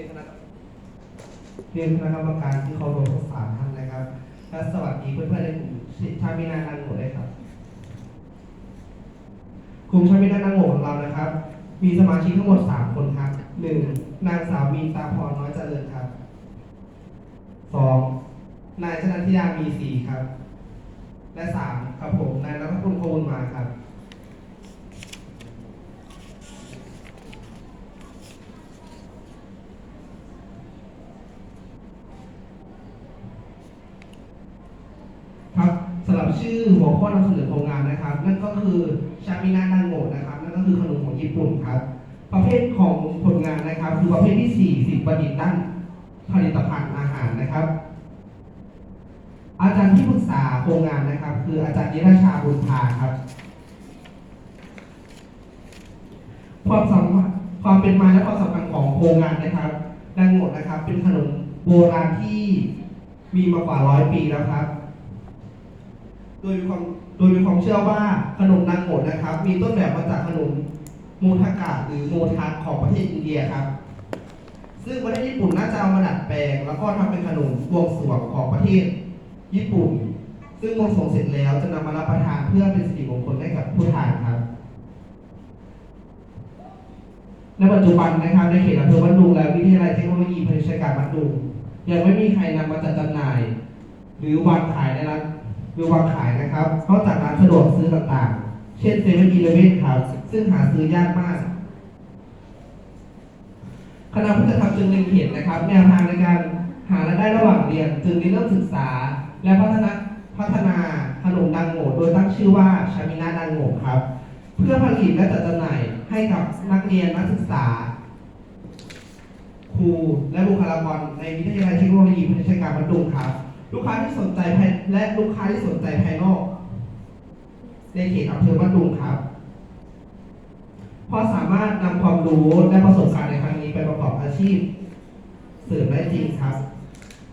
รียนคณะเรียนคณะกรรมการที่เคารพทั้งสามท่านนะครับ และสวัสดีเพื่อนๆในกลุ่มชามินานังโง่ด้วยครับ กลุ่มชามินานังโง่ของเรานะครับ มีสมาชิกทั้งหมด 3 คนครับ 1. นางสาวมีตาพรน้อยเจริญครับ 2. นายชนันทิยามีศรีครับ และ 3 ครับผม นายรัตพลโคบุญมาครับสำหรับ ชื่อหัวข้อนำเสนอโครงงานนะครับ นั่นก็คือชามินานังโงะนะครับ นั่นก็คือขนมของญี่ปุ่นครับ ประเภทของผลงานนะครับ คือประเภทที่4สิบประดิษฐ์ด้านผลิตภัณฑ์อาหารนะครับ อาจารย์ที่ปรึกษาโครงงานนะครับ คืออาจารย์นิราชาบุญพาครับ ความสำคัญความเป็นมาและความสำคัญของโครงงานนะครับดังโงดนะครับ เป็นขนมโบราณที่มีมากว่าร้อยปีแล้วครับ โดยมีความโดยมีความเชื่อว่าขนมนางโงดนะครับ มีต้นแบบมาจากขนมโมทากะหรือโมทักของประเทศอินเดียครับ ซึ่งประเทศญี่ปุ่นน่าจะเอามาดัดแปลง แล้วก็ทำเป็นขนมบวงสรวงของประเทศญี่ปุ่น ซึ่งบวงสรวงเสร็จแล้วจะนำมารับประทานเพื่อเป็นสิริมงคลให้กับผู้ทานครับ ในปัจจุบันนะครับในเขตอำเภอบ้านดุงและวิทยาลัยเทคโนโลยีพาณิชยการบ้านดุงยังไม่มีใครนำมาจัดจำหน่าย หรือวางขายในร้าน หรือวางขายนะครับนอกจากร้านสะดวกซื้อต่างๆ เช่นเซเว่นอีเลเว่นครับ ซึ่งหาซื้อยากมาก คณะผู้จัดทำจึงเล็งเห็นนะครับ แนวทางในการหารายได้ระหว่างเรียน จึงได้เริ่มศึกษา และพัฒนาพัฒนาขนมดังโง่โดยตั้งชื่อว่าชามินาดังโง่ครับ เพื่อผลิตและจัดจำหน่ายให้กับนักเรียนนักศึกษา ครูและบุคลากรในวิทยาลัยเทคโนโลยีพาณิชยการบรรดุงครับ ลูกค้าที่สนใจภายและลูกค้าที่สนใจภายนอก ในเขตอำเภอบ้านดุงครับพราะสามารถนำความรู้และประสบการณ์ในครั้งนี้ไปประกอบอาชีพ เสริมได้จริงครับ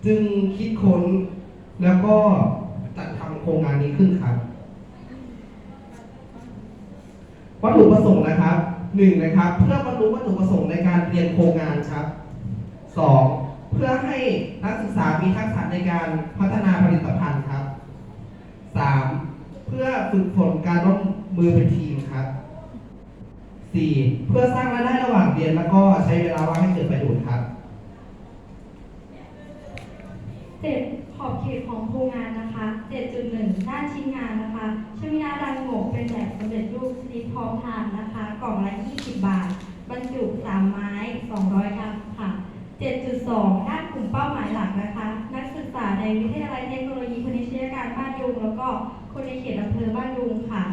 จึงคิดค้นแล้วก็จัดทำโครงงานนี้ขึ้นครับ วัตถุประสงค์นะครับหนึ่งนะครับ เพื่อบรรลุวัตถุประสงค์ในการเรียนโครงงานครับสอง เพื่อให้นักศึกษามีทักษะในการพัฒนาผลิตภัณฑ์ครับสามเพื่อฝึกฝนการร่วมมือเป็นทีมครับสี่เพื่อสร้างรายได้ระหว่างเรียนแล้วก็ใช้เวลาว่างให้เกิดประโยชน์ครับ เจ็ดขอบเขตของโครงงานนะคะ 7.1 ด้านชิ้นงานนะคะชมินาดังโงกเป็นแบบสำเร็จรูปชนิดพร้อมทานนะคะ กล่องละ20 บาท บรรจุ 3 ไม้ 200 กรัมค่ะ 7.2 ด้านกลุ่มเป้าหมายหลักนะคะ นักศึกษาในวิทยาลัยเทคโนโลยีพาณิชยการบ้านดุงแล้วก็คนในเขตอำเภอบ้านดุงค่ะ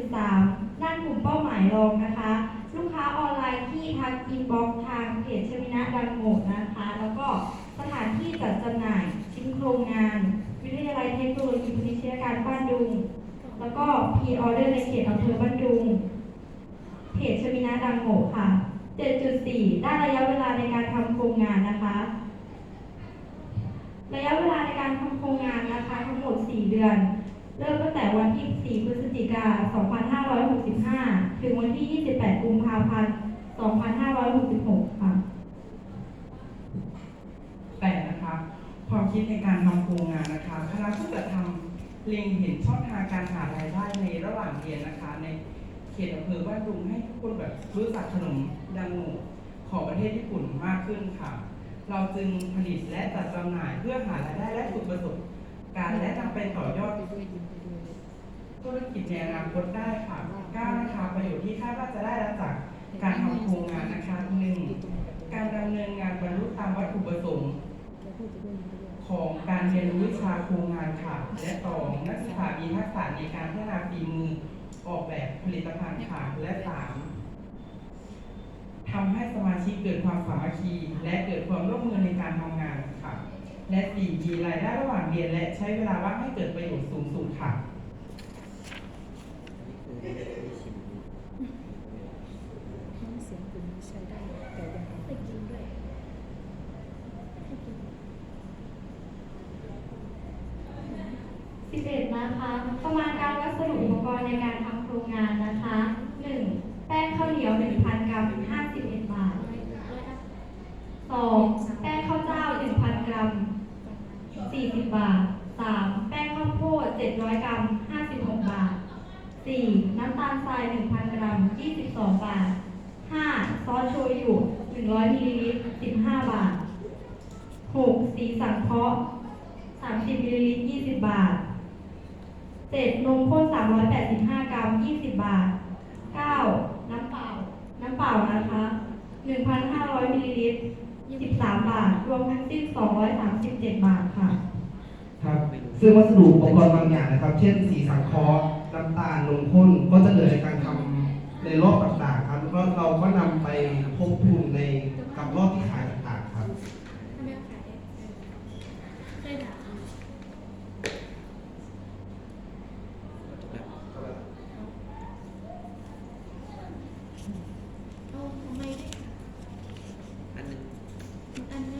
7.3 ด้านกลุ่มเป้าหมายรองนะคะ ลูกค้าออนไลน์ที่ทักอินบ็อกทางเพจชมินะดังโงกนะคะ แล้วก็สถานที่จัดจำหน่ายชิ้นโครงงาน วิทยาลัยเทคโนโลยีพาณิชยการบ้านดุง แล้วก็พีออเดอร์ในเขตอำเภอบ้านดุง เพจชมินะดังโงกค่ะ 7.4ด้านระยะเวลาในการทำโครงงานนะคะ ระยะเวลาในการทำโครงงานนะคะทั้งหมด 4 เดือน เริ่มตั้งแต่วันที่ 4 พฤศจิกา 2565 ถึงวันที่ 28 กุมภาพันธ์ 2566 ค่ะ แต่นะคะความคิดในการทำโครงงานนะคะคณะผู้จัดทำเล็งเห็นช่องทางการหารายได้ในระหว่างเรียนนะคะใน เขตอำเภอบ้านดุงให้ทุกคนแบบรู้จักขนมดังโงของประเทศญี่ปุ่นมากขึ้นค่ะ เราจึงผลิตและจัดจำหน่ายเพื่อหารายได้และฝึกประสบการณ์และนำไปต่อยอดธุรกิจในอนาคตได้ค่ะก้าวนะคะประโยชน์ที่คาดว่าจะได้รับจากการทำโครงงานนะคะหนึ่งการดำเนินงานบรรลุตามวัตถุประสงค์ของการเรียนรู้วิชาโครงงานค่ะ และสองนักศึกษามีทักษะในการพัฒนาฝีมือ ออกแบบผลิตภัณฑ์ค่ะและสามทำให้สมาชิกเกิดความสามัคคี และเกิดความร่วมมือในการทำงานค่ะ และสี่มีรายได้ระหว่างเรียนและใช้เวลาว่างให้เกิดประโยชน์สูงสุดค่ะเสียงคุณใช้ได้แต่ยังไปกิน 11 นะคะ ประมาณการวัสดุอุปกรณ์ในการทำโครงงานนะคะ 1. แป้งข้าวเหนียว 1,000 กรัม 51 บาท 2. แป้งข้าวเจ้า 1,000 กรัม 40 บาท 3. แป้งข้าวโพด 700 กรัม 56 บาท 4. น้ำตาลทราย 1,000 กรัม 22 บาท 5. ซอสโชยุ 100มิลลิลิตร 15 บาท 6. สีสังเคราะห์30มิลลิลิตร 20 บาท 7. นมข้น385 กรัม 20 บาท 9. น้ำเปล่า น้ำเปล่านะคะ 1,500มิลลิลิตร 13 บาท รวมทั้งสิ้น 237 บาทค่ะ ครับซึ่งวัสดุอุปกรณ์บางอย่างนะครับ เช่นสีสังเคราะห์น้ำตาลนมข้นก็จะเหลือในการทำในรอบต่างๆครับแล้วเราก็นำไปทบทุนในกับรอบที่ขายต่างๆครับ ทำไมขายได้ด่าเอาทำไมได้ค่ะ อันหนึง อันนี้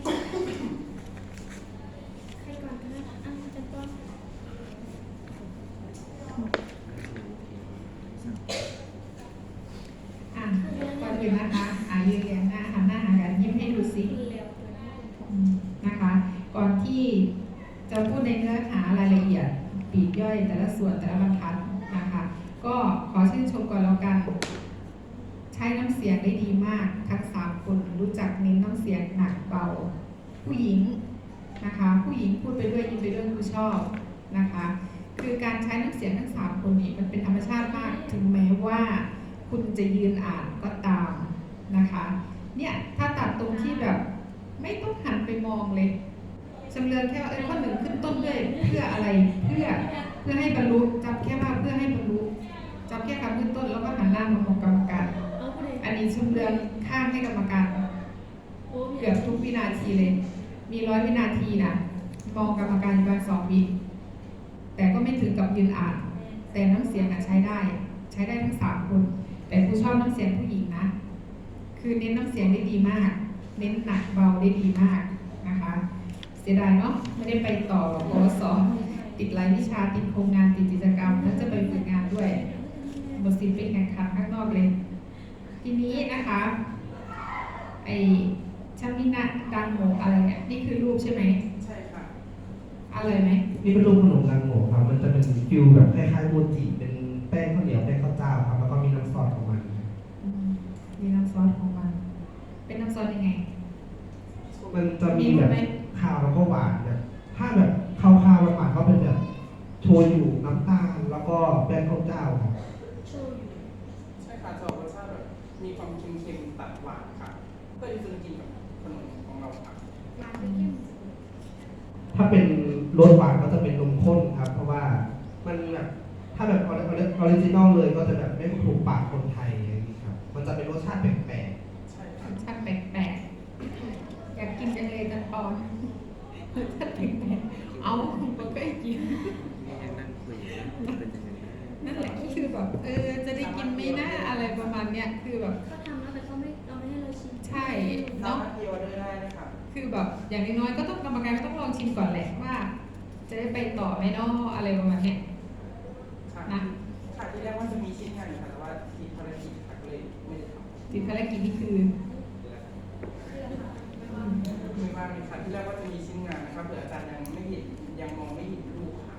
ใครก่อนคะอันจะต้น อะก่อนอื่นนะคะอะยืนเรียงหน้าหันหน้าหากันยิ้มให้ดูสิ คุณเร็วตัวนี้ อืมนะคะ ก่อน ที่จะพูดในเนื้อหารายละเอียดปีกย่อยแต่ละส่วนแต่ละบรรทัดนะคะก็ขอชื่นชมก่อนแล้วกัน ใช้น้ำเสียงได้ดีมากทั้งสามคนรู้จักเน้นน้ำเสียงหนักเบา ผู้หญิงนะคะผู้หญิงพูดไปด้วยยิ้มไปด้วยคือชอบนะคะคือการใช้น้ำเสียงทั้งสามคนนี้มันเป็นธรรมชาติมาก ถึงแม้ว่าคุณจะยืนอ่านก็ตามนะคะเนี่ยถ้าตัดตรงที่แบบ ไม่ต้องหันไปมองเลย จำเริญแค่ว่าเออข้อหนึ่งขึ้นต้นด้วยเพื่ออะไรเพื่อเพื่อให้บรรลุจำแค่ว่าเพื่อให้บรรลุจำแค่คำขึ้นต้นแล้วก็หันหน้ามามองกรรมการ อันนี้ชำเลืองข้ามให้กรรมการเกือบทุกวินาทีเลย มีร้อยวินาทีนะมองกรรมการประมาณสองวิแต่ก็ไม่ถึงกับยืนอ่าน แต่น้ำเสียงอะใช้ได้ ใช้ได้ทั้งสามคน แต่ครูชอบน้ำเสียงผู้หญิงนะ คือเน้นน้ำเสียงได้ดีมาก เน้นหนักเบาได้ดีมาก เสียดายเนาะไม่ได้ไปต่อปวสติดรายวิชาติดโครงงานติดกิจกรรม แล้วจะไปฝึกงานด้วยหมดสิทธิ์ไปแข่งขันข้างนอกเลย ทีนี้นะคะไอชามินะดังโมอะไรเนี่ยนี่คือรูปใช่ไหมใช่ค่ะอะไรไหมนี่เป็นรูปขนมนางโง่ครับมันจะเป็นฟิวแบบคล้ายๆโมจิเป็นแป้งข้าวเหนียวแป้งข้าวเจ้าครับแล้วก็มีน้ำซอสของมันอืมมีน้ำซอสของมัน เป็นน้ำซอสยังไง มันจะมีมีแบบ ไหม ข้าวแล้วก็หวานแบบถ้าแบบข้าวข้าวหวานๆก็เป็นแบบโชยุน้ำตาลแล้วก็แป้งข้าวเจ้าครับโชว์อยู่ใช่ค่ะจะออกรสชาติแบบมีความเค็มๆตัดหวานค่ะเพื่อที่จะกินกับขนมของเราค่ะร้านไม่เข้มถ้าเป็นรสหวานก็จะเป็นนมข้นครับ เพราะว่ามันแบบถ้าแบบออริจินอลเลยก็จะแบบไม่ถูกปากคนไทยอย่างนี้ครับ มันจะเป็นรสชาติแปลก ใช่ ร ค่ะ สชาติแปลกๆ อยากกินจังเลยกันปอนรสชาติแปลกๆเอามันก็ให้กิน นี่ยังนั่งคุยอยู่เป็นยังไงนะ นั่น แหละก็คือแบบเออจะได้กินไหมนะอะไรประมาณเนี้ยคือแบบ ก็ทำแล้วแต่เขาไม่เอาไม่ให้เราชิมใช่ สามารถพรีออเดอร์ได้นะคะคือแบบอย่างน้อยๆก็ต้องกรรมการก็ต้องลองชิมก่อนแหละว่า จะได้ไปต่อไหมเนาะอะไรประมาณเนี้ยค่ะนะค่ะที่แรกว่าจะมีชิ้นงานอยู่ค่ะแต่ว่าทีภารกิจค่ะก็เลยไม่ได้ทำติดภารกิจนี่คือมีมากเลยค่ะที่แรกว่าจะมีชิ้นงานนะครับเผื่ออาจารย์ยังไม่เห็นยังมองไม่เห็นรูปค่ะ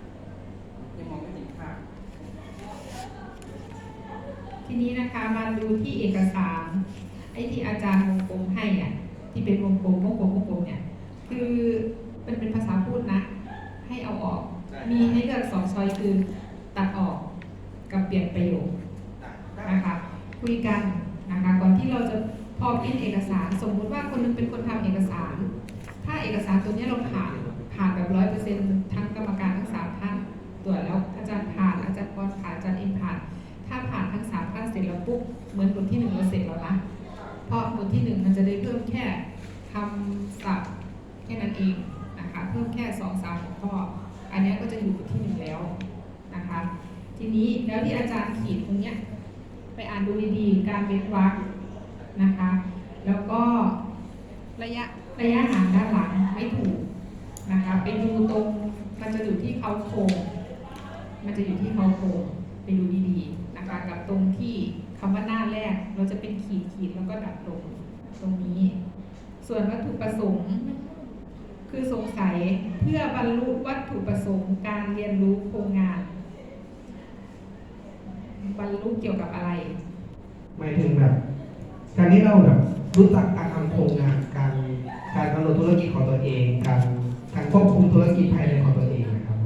ยังมองไม่เห็นภาพ ทีนี้นะคะมาดู ที่เอกสารไอ้ที่อาจารย์วงกลมให้อะที่เป็นวงกลมวงกลมวงกลมเนี่ยคือมันเป็นภาษาพูดนะ ให้เอาออก มีให้เลือกสองช้อยคือตัดออกกับเปลี่ยนประโยคได้นะคะคุยกันนะคะก่อนที่เราจะพอพิมพ์เอกสาร สมมุติว่าคนหนึงเป็นคนทำเอกสาร ถ้าเอกสารตัวเนี้ยเราผ่านผ่านแบบร้อยเปอร์เซ็นต์ทั้งกรรมการทั้ง ปุ๊บเหมือนบทที่หนึ่งเราเสร็จแล้วนะ เพราะบทที่หนึ่งมันจะได้เพิ่มแค่คำศัพท์แค่นั้นเองนะคะ เพิ่มแค่สองสามหัวข้อ อันนี้ก็จะอยู่บทที่หนึ่งแล้วนะคะ ทีนี้แล้วที่อาจารย์ขีดตรงเนี้ยไปอ่านดูดีๆการเว้นวรรคนะคะ แล้วก็ระยะระยะห่างด้านหลังไม่ถูกนะคะไปดูตรงมันจะอยู่ที่เขาโครงมันจะอยู่ที่เขาโครงไปดูดีๆนะคะกับตรงที่ คำว่าหน้าแรกเราจะเป็นขีดขีดแล้วก็ดับลงตรงนี้ ส่วนวัตถุประสงค์ คือสงสัยเพื่อบรรลุวัตถุประสงค์ การเรียนรู้โครงงาน บรรลุเกี่ยวกับอะไรหมายถึงแบบการที่เราแบบรู้จักการทำโครงงานการการกำหนดธุรกิจของตัวเอง การการควบคุมธุรกิจภายในของตัวเองนะครับ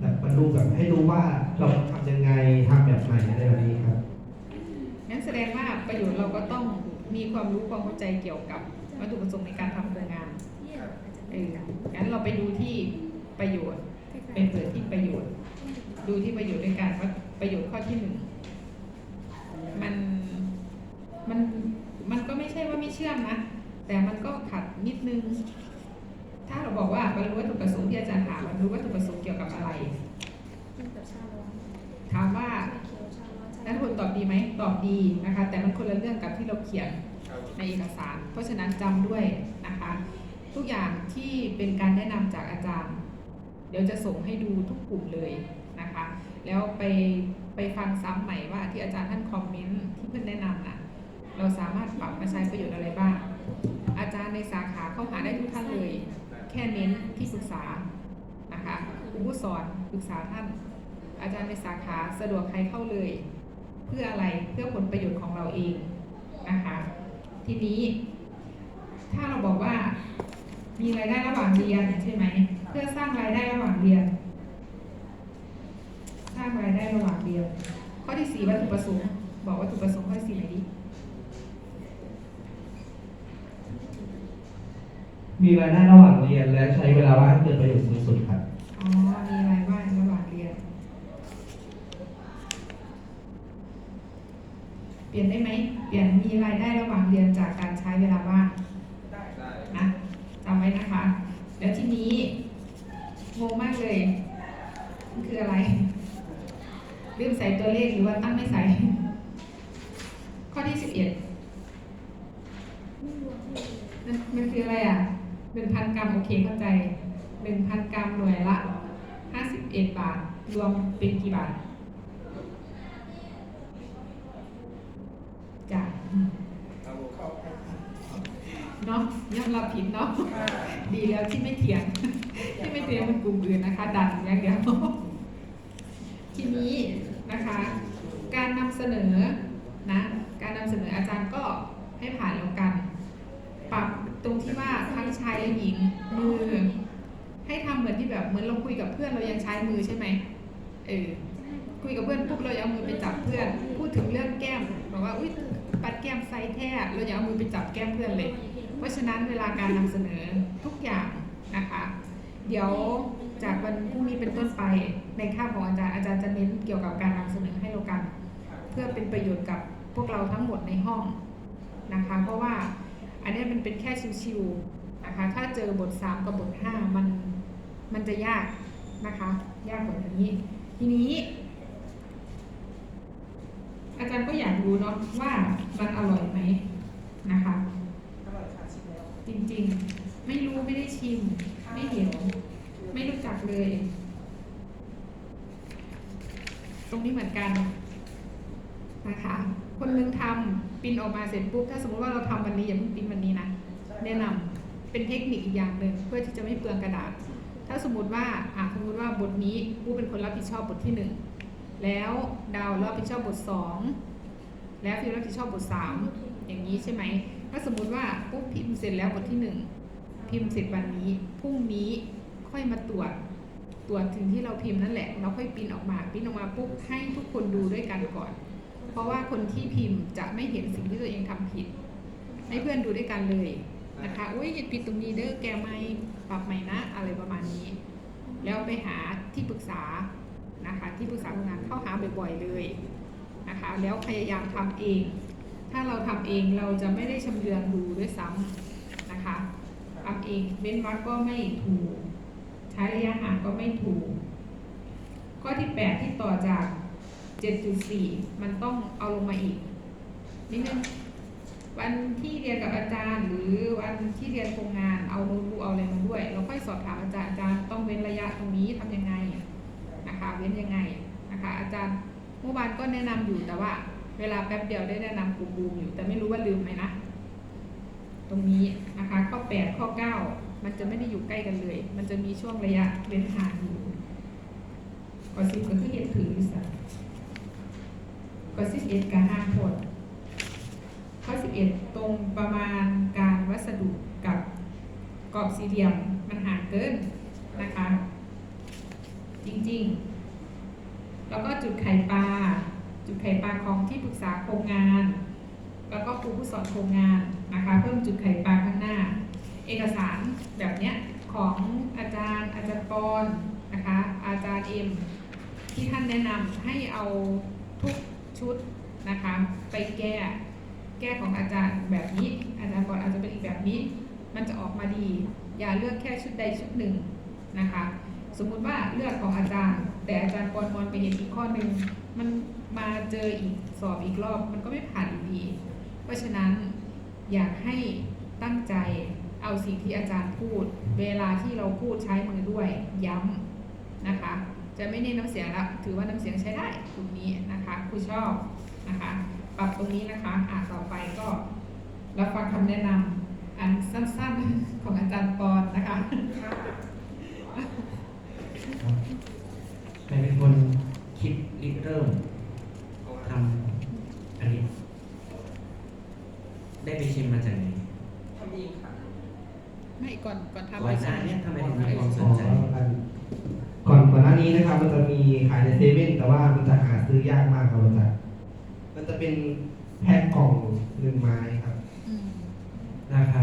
แบบมันดูแบบให้รู้ว่าเราทำยังไงทำแบบไหนอะไรแบบนี้ครับ ประโยชน์เราก็ต้องมีความรู้ความเข้าใจเกี่ยวกับวัตถุประสงค์ในการทำโครงงานเอองั้นเราไปดูที่ประโยชน์ เป็นเปิดที่ประโยชน์ ดูที่ประโยชน์ด้วยกันว่าประโยชน์ข้อที่หนึ่งมันมันมันก็ไม่ใช่ว่าไม่เชื่อมนะ แต่มันก็ขัดนิดนึง ถ้าเราบอกว่าบรรลุวัตถุประสงค์ที่อาจารย์ถามบรรลุวัตถุประสงค์เกี่ยวกับอะไร ถามว่า นักคนตอบดีไหมตอบดีนะคะ แต่มันคนละเรื่องกับที่เราเขียนในเอกสาร เพราะฉะนั้นจำด้วยนะคะ ทุกอย่างที่เป็นการแนะนำจากอาจารย์ เดี๋ยวจะส่งให้ดูทุกกลุ่มเลยนะคะ แล้วไปไปฟังซ้ำใหม่ว่าที่อาจารย์ท่านคอมเมนต์ที่เพื่อนแนะนำน่ะเราสามารถปรับมาใช้ประโยชน์อะไรบ้าง อาจารย์ในสาขาเข้าหาได้ทุกท่านเลย แค่เน้นที่ปรึกษานะคะครูผู้สอนปรึกษาท่าน อาจารย์ในสาขาสะดวกใครเข้าเลย เพื่ออะไรเพื่อผลประโยชน์ของเราเองนะคะทีนี้ถ้าเราบอกว่ามีรายได้ระหว่างเรียนใช่ไหมเพื่อสร้างรายได้ระหว่างเรียน สร้างรายได้ระหว่างเรียนข้อที่สี่วัตถุประสงค์บอกวัตถุประสงค์ข้อที่สี่ไหนอยดิมีรายได้ระหว่างเรียนและใช้เวลาว่างให้เกิดประโยชน์สูงสุดครับอ๋อ มีรายได้ระหว่างเรียน เปลี่ยนได้ไหมเปลี่ยนมีรายได้ระหว่างเรียนจากการใช้เวลาว่างได้ได้นะจำไว้นะคะ แล้วทีนี้งงมากเลยมันคืออะไร ลืมใส่ตัวเลขหรือว่าตั้งไม่ใส่ ข้อที่สิบเอ็ดมันคืออะไรอะหนึ่งพันกรัมโอเคเข้าใจหนึ่งพันกรัมหน่วยละห้าสิบเอ็ดบาท รวมเป็นกี่บาทจ้ะ เนาะยอมรับผิดเนาะดีแล้วที่ไม่เถียงที่ไม่เถียงมันกลุ่มอื่นนะคะ ดันอย่างเดียวทีนี้นะคะ การนำเสนอนะการนำเสนออาจารย์ก็ให้ผ่านแล้วกัน ปรับตรงที่ว่าทั้งชายและหญิงมือ ให้ทำเหมือนที่แบบเหมือนเราคุยกับเพื่อนเรายังใช้มือใช่ไหมเออคุยกับเพื่อนปุ๊บเราจะเอามือไปจับเพื่อน พูดถึงเรื่องแก้มบอกว่าอุ้ยปัดแก้มไซส์แท้เราอย่าเอามือไปจับแก้มเพื่อนเลย เพราะฉะนั้นเวลาการนำเสนอทุกอย่างนะคะ เดี๋ยวจากวันพรุ่งนี้เป็นต้นไปในคาของอาจารย์อาจารย์จะเน้นเกี่ยวกับการนำเสนอให้เรากัน เพื่อเป็นประโยชน์กับพวกเราทั้งหมดในห้องนะคะ เพราะว่าอันนี้มันเป็นแค่ชิวๆนะคะ ถ้าเจอบท 3 กับบท 5 มันมันจะยากนะคะ ยากกว่านี้ ทีนี้ อาจารย์ก็อยากรู้เนาะว่ามันอร่อยไหมนะคะ อร่อยค่ะชิมแล้ว จริงๆ ไม่รู้ไม่ได้ชิม ไม่เห็น ไม่รู้จักเลย ตรงนี้เหมือนกันนะคะ คนหนึงทำปรินออกมาเสร็จปุ๊บถ้าสมมติว่าเราทำวันนี้อย่าเพิ่งปรินวันนี้นะแนะนำเป็นเทคนิคอีกอย่างหนึ่งเพื่อที่จะไม่เปลืองกระดาษ ถ้าสมมติว่าอะสมมติว่าบทนี้ผู้เป็นคนรับผิดชอบบทที่หนึ่งแล้วดาวรับผิดชอบบทสองแล้วฟิวรับผิดชอบบทสามอย่างนี้ใช่ไหมถ้าสมมติว่า ปุ๊บพิมพ์เสร็จแล้วบทที่หนึ่งพิมพ์เสร็จวันนี้พรุ่งนี้ค่อยมาตรวจตรวจถึงที่เราพิมพ์นั่นแหละเราค่อยปิ้นออกมาปิ้นออกมาปุ๊บให้ทุกคนดูด้วยกันก่อน เพราะว่าคนที่พิมพ์จะไม่เห็นสิ่งที่ตัวเองทำผิด ให้เพื่อนดูด้วยกันเลยนะคะอุ้ยอย่าผิดตรงนี้เด้อแกไม่ปรับใหม่นะอะไรประมาณนี้ แล้วไปหาที่ปรึกษานะคะที่ปรึกษาทำงานเข้าหาบ่อยๆเลยนะคะ แล้วพยายามทำเอง ถ้าเราทำเองเราจะไม่ได้ชำเลืองดูด้วยซ้ำนะคะทำเองเว้นวรรคก็ไม่ถูก ใช้ระยะห่างก็ไม่ถูก ข้อที่ 8 ที่ต่อจาก 7.4 มันต้องเอาลงมาอีกนิดนึงวันที่เรียนกับอาจารย์ หรือวันที่เรียนโครงงานเอาโน้ตบุ๊กเอาอะไรมาด้วย เราค่อยสอบถามอาจารย์อาจารย์ต้องเว้นระยะตรงนี้ทำยังไงนะคะ เว้นยังไงนะคะ อาจารย์เมื่อวานก็แนะนำอยู่แต่ว่า เวลาแป๊บเดียวได้แนะนำกลุ่มบูมอยู่ แต่ไม่รู้ว่าลืมไหมนะ ตรงนี้นะคะ ข้อ 8 ข้อ 9 มันจะไม่ได้อยู่ใกล้กันเลย มันจะมีช่วงระยะเว้นห่างอยู่ก่อนสิบก็คือเห็นถือสักก่อนสิบเอ็ดกับห้าคนข้อข้อ11ตรงประมาณการวัสดุกับกรอบสี่เหลี่ยมมันห่างเกินนะคะ จริงๆ แล้วก็จุดไข่ปลา จุดไข่ปลาของที่ปรึกษาโครงงาน แล้วก็ครูผู้สอนโครงงานนะคะเพิ่มจุดไข่ปลาข้างหน้า เอกสารแบบเนี้ยของอาจารย์อาจารย์ปอนนะคะอาจารย์เอ็มที่ท่านแนะนำให้เอาทุกชุดนะคะไปแก้แก้ของอาจารย์แบบนี้ อาจารย์ปอนอาจจะเป็นอีกแบบนี้ มันจะออกมาดี อย่าเลือกแค่ชุดใดชุดหนึ่งนะคะ สมมุติว่าเลือกของอาจารย์ แต่อาจารย์ปอนมอนไปเห็นอีกข้อหนึ่งมัน มาเจออีกสอบอีกรอบมันก็ไม่ผ่านอยู่ดี เพราะฉะนั้นอยากให้ตั้งใจเอาสิ่งที่อาจารย์พูด เวลาที่เราพูดใช้มือด้วยย้ำนะคะ จะไม่เน้นน้ำเสียงละถือว่าน้ำเสียงใช้ได้ตรงนี้นะคะครูชอบนะคะปรับตรงนี้นะคะอ่าต่อไปก็รับฟังคำแนะนำอันสั้นๆของอาจารย์ปอนนะคะใครเป็นคนคิดริเริ่ม ทำอันนี้ ได้ไปชิมมาจากไหนทำเองค่ะไม่ก่อนก่อนทำก่อนหน้าเนี้ทำไมถึงมีความสนใจ ก่อนก่อนหน้านี้นะครับ มันจะมีขายในเซเว่นแต่ว่ามันจะหาซื้อยากมากครับอาจารย์มันจะเป็นแพ็คกล่องหนึ่งไม้ครับ อืมราคา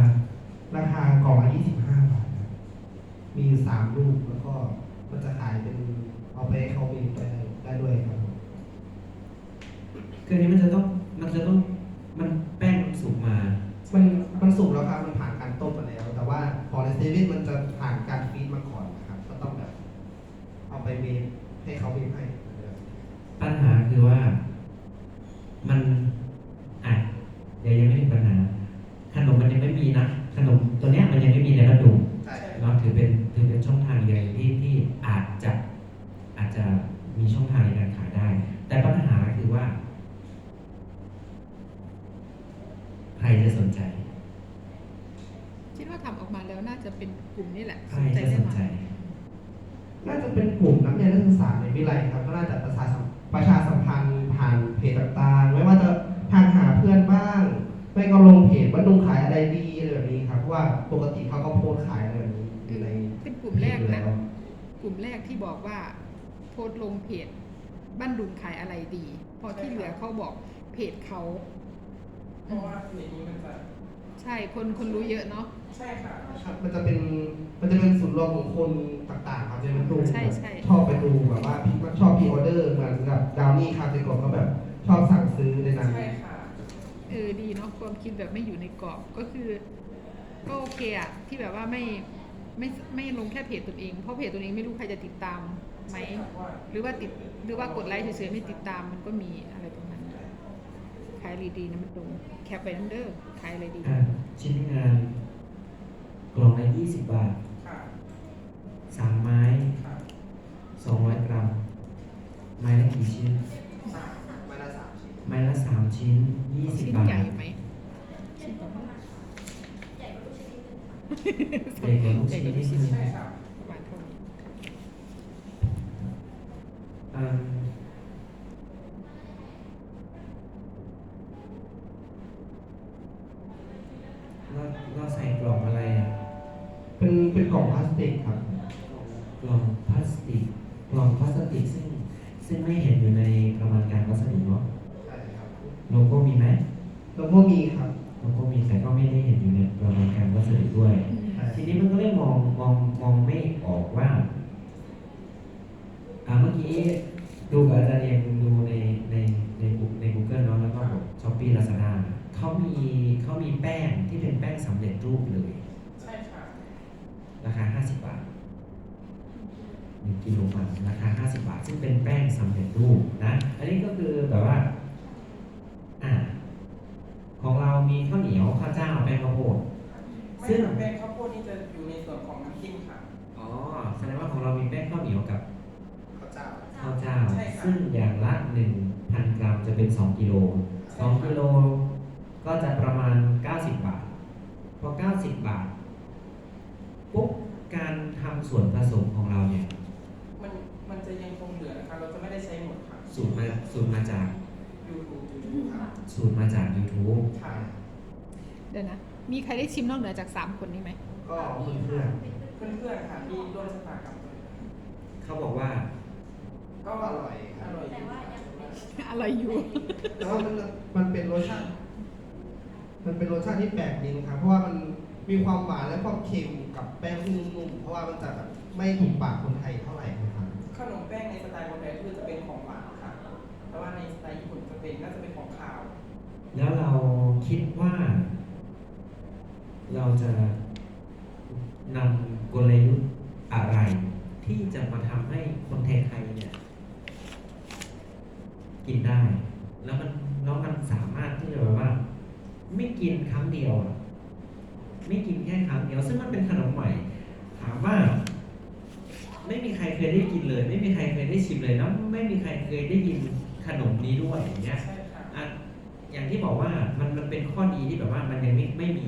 ราคากล่องละ25 บาทครับมีอยู่สามลูกแล้วก็มันจะขายเป็นเอาไปให้เขาเองได้ได้ด้วยครับผม คืออันนี้มันจะต้องมันจะต้องมันแป้งมันสุกมา มันมันสุกแล้วครับมันผ่านการต้มมาแล้ว แต่ว่าพอในเซเว่นมันจะผ่านการฟีดมาก่อนนะครับ ก็ต้องแบบ เอาไปเวฟให้เขาเวฟให้ ปัญหาคือว่ามันอะเดี๋ยวยังไม่ถึงปัญหา ขนมมันยังไม่มีนะ ขนมตัวเนี้ยมันยังไม่มีในระดุม ใช่ เราถือเป็นถือเป็นช่องทางเดียวที่ที่อาจจะอาจจะมีช่องทางในการขายได้ แต่ปัญหาคือว่า ใครจะสนใจ คิดว่าทำออกมาแล้วน่าจะเป็น กลุ่มนี่แหละใครจะสนใจ น่าจะเป็นกลุ่มนักเรียนนักศึกษาในวิไลครับ ก็น่าจะประชาสัมประชาสัมพันธ์ผ่านเพจต่างๆ ไม่ว่าจะทางหาเพื่อนบ้าง ไม่ก็ลงเพจว่าดุงขายอะไรดีอะไรแบบนี้ครับเพราะว่าปกติเขาก็โพสต์ขายอะไรแบบนี้อยู่ในเป็นกลุ่มแรกอยู่นะล้วกลุ่มแรกที่บอกว่าโพสต์ลงเพจบ้านดุงขายอะไรดี พอที่เหลือเขาบอกเพจเขา เพราะว่าเพจนี้มันจะใช่คนคนรู้เยอะเนาะใช่ค่ะครับมันจะเป็นมันจะเป็นศูนย์รวมของคนต่างๆครับจะเป็นดูใช่ใช่ชอบไปดูแบบว่าพี่ชอบพรีออเดอร์เหมือนกับดาวนี่ครับแต่ก่อนก็แบบชอบสั่งซื้อในนั้นใช่ค่ะเออดีเนาะความคิดแบบไม่อยู่ในกรอบก็คือ ก็โอเคอะที่แบบว่าไม่ไม่ไม่ลงแค่เพจตนเอง เพราะเพจตนเองไม่รู้ใครจะติดตามไหมใช่ค่ะว่าหรือว่าติดหรือว่ากดไลค์เฉยๆไม่ติดตามมันก็มีอะไรประมาณนั้น ขายอะไรดีนะมันตรงแคปไปนั่นเด้อขายอะไรดีอะชิ้นงาน กล่องละ20บาทค่ะ สามไม้ค่ะ200กรัม ไม้ละกี่ชิ้น สามไม่ละสามชิ้นไม้ละสามชิ้นชิ้น20บาทใหญ่ไหมชิ้นประมาณเด็กกว่าลูกชิ้นนิดนึงใช่ค่ะประมาณเท่านี้ อ่า เราเราใส่กล่องอะไรอะ เป็นเป็นกล่องพลาสติกครับ กล่องพลาสติก กล่องพลาสติกซึ่งซึ่งไม่เห็นอยู่ในประมาณการวัสดุเนาะใช่ครับโลโก้มีไหมแล้วก็มีครับโลโก้มีแต่ก็ไม่ได้เห็นอยู่ในประมาณการวัสดุด้วย ทีนี้มันก็เลยมองมองมองไม่ออกว่า อ่าเมื่อกี้ดูกับอาจารย์เองดูในในในใน Google เนาะแล้วก็ช้อปปี้ลาซาด้าเขามีเขามีแป้ง ที่เป็นแป้งสำเร็จรูปเลยใช่ค่ะราคา 50 บาท1กิโลกรัมราคา 50 บาท ซึ่งเป็นแป้งสำเร็จรูปนะ อันนี้ก็คือแบบว่าอ่า ของเรามีข้าวเหนียวข้าวเจ้าแป้งข้าวโพดไม่ซึ่งค่ะแป้งข้าวโพดนี่จะอยู่ในส่วนของน้ำจิ้มค่ะอ๋อแสดงว่าของเรามีแป้งข้าวเหนียวกับข้าวเจ้าข้าวเจ้าใช่ค่ะซึ่งอย่างละ 1,000 กรัมจะเป็น 2 กิโล2กิโลก็จะประมาณ 90 บาท พอ 90 บาทปุ๊บการทำส่วนผสมของเราเนี่ยมันมันจะยังคงเหลือนะคะเราจะไม่ได้ใช้หมดค่ะสูตรมาสูตรมาจากยูทูบครับสูตรมาจาก YouTube ค่ะเดี๋ยวนะ มีใครได้ชิมนอกเหนือจากสามคนนี้ไหม ก็เพื่อนเพื่อนเพื่อนๆค่ะที่ร่วมชะตากรรมกันเขาบอกว่าก็ๆอร่อยคอรับร่อยแต่ว่ายังไม่อะไรอยู่ แต่ว่ามันมันเป็นรสชาติ มันเป็นรสชาติที่แปลกดีนะครับ เพราะว่ามันมีความหวานและความเค็มกับแป้งที่นุ่มๆเพราะว่ามันจะแบบไม่ถูกปากคนไทยเท่าไหร่นะครับ ขนมแป้งในสไตล์คนไทยคือจะเป็นของหวานค่ะ แต่ว่าในสไตล์ญี่ปุ่นจะเป็นน่าจะเป็นของคาว แล้วเราคิดว่า เราจะนำกลยุทธ์อะไรที่จะมาทำให้คนไทยๆเนี่ยกินได้ แล้วมันแล้วมันสามารถที่จะแบบว่า ไม่กินครั้งเดียวอะไม่กินแค่ครั้งเดียว ซึ่งมันเป็นขนมใหม่ ถามว่า ไม่มีใครเคยได้กินเลย ไม่มีใครเคยได้ชิมเลยแล้วไม่มีใครเคยได้ยินขนมนี้ด้วยอย่างเงี้ยใช่ค่ะอะอย่างที่บอกว่ามันมันเป็นข้อดีที่แบบว่ามันยังไม่ไม่มี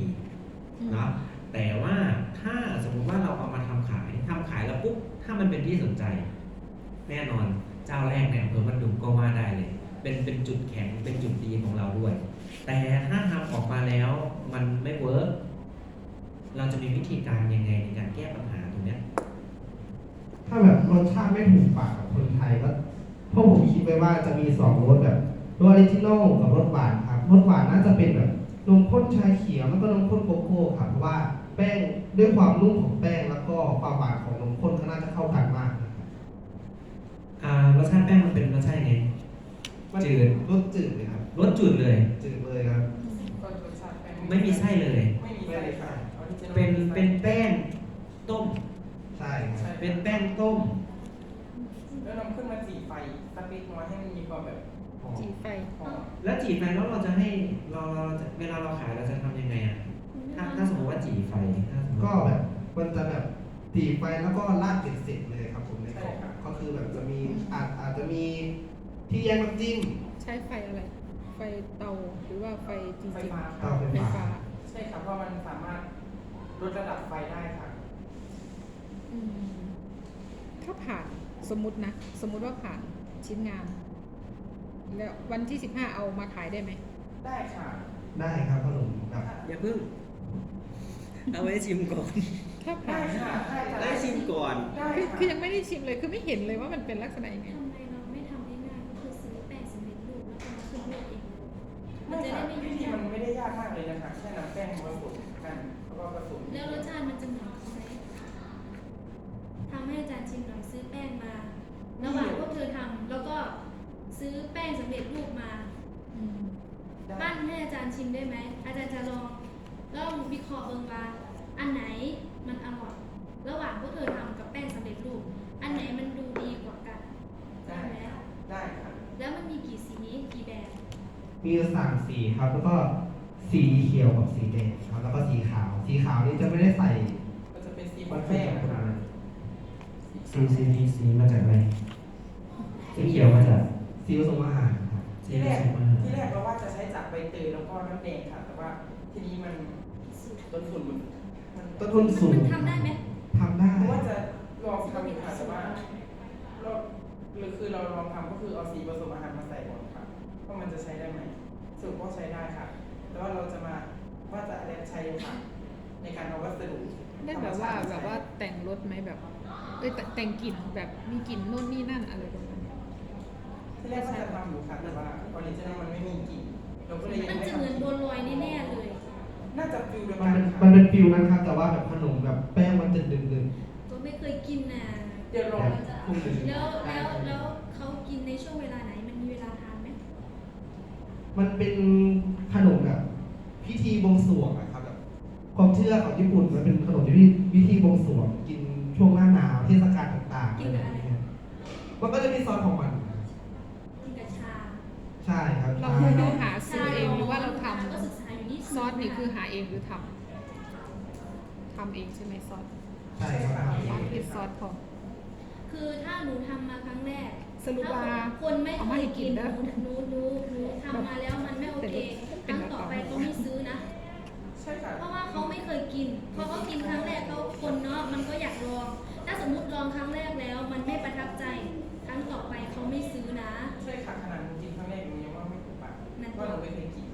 เนาะแต่ว่าถ้าสมมุติว่าเราเอามาทำขายทำขายแล้วปุ๊บถ้ามันเป็นที่สนใจ แน่นอนเจ้าแรกในอำเภอบ้านดุงก็ว่าได้เลย เป็นเป็นจุดแข็งเป็นจุดดีของเราด้วย แต่ถ้าทำออกมาแล้วมันไม่เวิร์กเราจะมีวิธีการยังไงในการแก้ปัญหาตรงเนี้ยถ้าแบบรสชาติไม่ถูกปากกับคนไทยก็พวกผมคิดไว้ว่าจะมีสองรสแบบรสออริจินอลกับรสหวานครับรสหวานน่าจะเป็นแบบนมข้นชาเขียวแล้วก็นมข้นโกโก้ครับเพราะว่าแป้งด้วยความนุ่มของแป้งแล้วก็ความหวานของนมข้นก็น่าจะเข้ากันมากนะครับอ่ารสชาติแป้งมันเป็นรสชาติยังไงมันจืดรสจืดเลยครับ รสจืดเลย จืดเลยครับก็รสชาติแป้งไม่มีไส้เลย ไม่มีไส้ค่ะ Original เป็นเป็นแป้งต้มใช่ครับใช่เป็นแป้งต้ม แล้วนำขึ้นมาจีไฟสักเล็กน้อยให้มันมีความแบบหอมจีไฟหอมแล้วจีไฟแล้วเราจะให้เราเราจะเวลาเราขายเราจะทำยังไงอะถ้าถ้าสมมติว่าจีไฟถ้าสมมติก็แบบมันจะแบบตีไฟแล้วก็ราดเป็นเสร็จเลยครับผมในกล่องก็คือแบบจะมีอาจอาจจะมีที่แยกน้ำจิ้มใช้ไฟอะไรไฟเตาหรือว่าไฟจริงไฟๆฟ้าเตาค่ะไฟไฟฟ้าฟ้าใช่ค่ะเพราะมันสามารถลดระดับไฟได้ค่ะอืมถ้าผ่านสมมตินะ สมมุติว่าผ่านชิ้นงาน แล้ววันที่สิบห้าเอามาขายได้ไหม ได้ค่ะได้ครับขนมแบบอย่าเพิ่ง เอาไว้ชิมก่อน ถ้าได้ผ่านค่ะได้ค่ะได้ชิมก่อน ได้คือค่ะคือยังไม่ได้ชิมเลยคือไม่เห็นเลยว่ามันเป็นลักษณะยังไง ทำไมเราไม่ทำง่ายๆก็คือซื้อแป้งสำเร็จรูปแล้วก็มาขึ้นรูปเอง มัไม่นจะค่ะได้ไม่วิยุ่งธียามักนไม่ได้ยากมากเลยนะคะแค่นำแป้งมาผสมกันแล้วก็ผสมแล้วรสชาติมันจะเหมือนเขาไหมทำให้อาจารย์ชิมหน่อยซื้อแป้งมา ระหว่างพวกเธอทำแล้วก็ซื้อแป้งสำเร็จรูปมาอืมได้ปั้นให้อาจารย์ชิมได้ไหมอาจารย์จะลองลองวิเคราะห์เบิ่งว่าอันไหนมันอร่อยระหว่างพวกเธอทำกับแป้งสำเร็จรูป อันไหนมันดูดีกว่ากันได้ไหม ได้ค่ะ แล้วมันมีกี่สีกี่แบบ มีสามสีครับ แล้วก็สีเขียวกับสีแดงครับ แล้วก็สีขาว สีขาวนี่จะไม่ได้ใส่ก็จะเป็นสีขวัองตถุแป้งดิบนะคะซีซีพีซีมาจากอะไรสีเขียวมาจากสีผสมอาหารครับซีที่แรผกสมอาหารที่แรกเราว่าจะใช้จากใบเตยแล้วก็น้ำแดงค่ะ แต่ว่าทีนี้มันต้นทุนมันมันต้นทุนสูงมันทำได้ไหมทำได้เพราะว่าจะลองทำอยู่ค่ะแต่ว่าเราหรือคือเราลองทำก็คือเอาสีผสมอาหารมาใส่ก่อนค่ะ ว่ามันจะใช้ได้ไหมสรุปว่าใช้ได้ค่ะ แต่ว่าเราจะมาว่าจะอะไรใช้ค่ะ ในการเอาวัสดุได้แบบว่าแบบว่าแต่งรถไหมแบบเอ้ยแต่แต่งกลิ่นแบบมีกลิ่นนู่นนี่นั่นอะไรประมาณนี้ที่แรกก็จะทำอยู่ค่ะแต่ว่าออริจินัลมันไม่มีกลิ่นเราก็เลยยังมันไม่จะเหมือนทำบัวลอยแน่ๆเลยน่าจะฟิลเดียวมักันนเป็นค่ะมันเป็นฟิลนั้นครับแต่ว่าแบบขนมแบบแป้งมันจะดึงก็ไม่เคยกินน่ะเดี๋ยวๆลองแบบพุ่งดึงแล้วแล้วแล้วเขากินในช่วงเวลาไหน มันมีเวลาทานไหม มันเป็นขนมแบบพิธีบวงสรวงอะครับแบบความเชื่อของญี่ปุ่นมันเป็นขนมที่พิธีบวงสรวงกินช่วงหน้าหนาวเทศกาลต่างๆอะไรแบบนี้มันก็จะมีซอสของมัน กินกับชาใช่ครับเราใช่เราหาซื้อเองหรือว่าเราทก็ศึกษาอยู่นี่ำซอสนี่คือหาเองหรือทำทำเองใช่ไหมซอสใช่ครับวางเป็นซอสพอคือถ้าหนูทำมาครั้งแรก สรุปว่าคนไม่เคยกินนูหนูหนูหทำมาแล้วมันไม่โอเคครั้งต่อไปเขาไม่ซื้อนะเพราะว่าเขาไม่เคยกินพอเขากินครั้งแรกเขาคนเนาะมันก็อยากลอง ถ้าสมมติลองครั้งแรกแล้ว มันไม่ประทับใจครั้งต่อไปเขาไม่ซื้อนะ ใช่ค่ะขนาดหนูกินครั้งแรกหนยังว่าไม่ถูกปากว่าหนูไม่เคยกิน